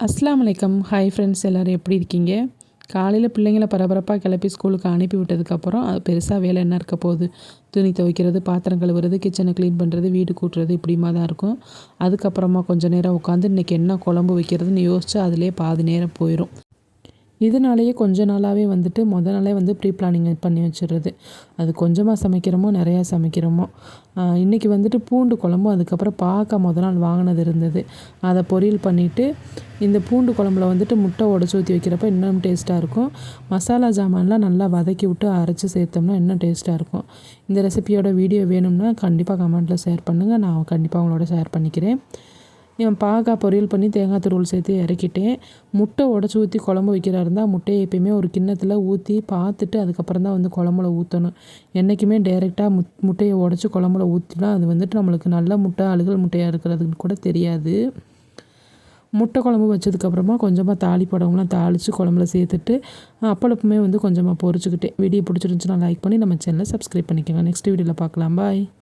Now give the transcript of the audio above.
அஸ்லாம் வலைக்கம் hi friends எல்லோரும் எப்படி இருக்கீங்க? காலையில் பிள்ளைங்களை பரபரப்பாக கிளப்பி ஸ்கூலுக்கு அனுப்பி விட்டதுக்கப்புறம் அது பெருசாக வேலை என்ன இருக்க போகுது? துணி துவைக்கிறது பாத்திரம் கழுவுறது கிச்சனை க்ளீன் பண்ணுறது வீடு கூட்டுறது இப்படிமா தான் இருக்கும். அதுக்கப்புறமா கொஞ்சம் நேரம் உட்காந்து இன்றைக்கி என்ன குழம்பு வைக்கிறதுன்னு யோசிச்சு அதிலே பாதி நேரம் போயிடும் இதனாலேயே கொஞ்ச நாளாகவே வந்துட்டு முத நாளே வந்து ப்ரீ பிளானிங் பண்ணி வச்சிடுறது. அது கொஞ்சமாக சமைக்கிறோமோ நிறையா சமைக்கிறோமோ. இன்றைக்கி வந்துட்டு பூண்டு குழம்பும் அதுக்கப்புறம் பார்க்க முத நாள் வாங்கினது இருந்தது. அதை பொரியல் பண்ணிவிட்டு இந்த பூண்டு குழம்புல வந்துட்டு முட்டை உடச்சி ஊற்றி வைக்கிறப்ப இன்னும் டேஸ்ட்டாக இருக்கும். மசாலா ஜாமான்லாம் நல்லா வதக்கி விட்டு அரைச்சி சேர்த்தோம்னா இன்னும் டேஸ்ட்டாக இருக்கும். இந்த ரெசிபியோட வீடியோ வேணும்னா கண்டிப்பாக கமெண்ட்டில் ஷேர் பண்ணுங்கள் நான் கண்டிப்பாக உங்களோட ஷேர் பண்ணிக்கிறேன். பாகா பொரியல் பண்ணி தேங்காய் துருவல் சேர்த்து இறக்கிட்டேன் முட்டை உடச்சி ஊற்றி குழம்பு வைக்கிறா இருந்தால் முட்டையை எப்பயுமே ஒரு கிண்ணத்தில் ஊற்றி பார்த்துட்டு அதுக்கப்புறம் தான் வந்து குழம்புல ஊற்றணும் என்றைக்குமே டேரெக்டாக முட் முட்டையை உடச்சி குழம்புல ஊற்றினா அது வந்துட்டு நம்மளுக்கு நல்ல முட்டை அழுகல் முட்டையாக இருக்கிறதுன்னு கூட தெரியாது. முட்டை குழம்பு வச்சதுக்கப்புறமா கொஞ்சமாக தாலி படம்லாம் தாளித்து குழம்புல சேர்த்துட்டு அப்பளப்புமே வந்து கொஞ்சமாக பொரிச்சுக்கிட்டேன் வீடியோ பிடிச்சிருந்துச்சுன்னா லைக் பண்ணி நம்ம சேனலை சப்ஸ்கிரைப் பண்ணிக்கோங்க. நெக்ஸ்ட் வீடியோவில் பார்க்கலாம். பாய்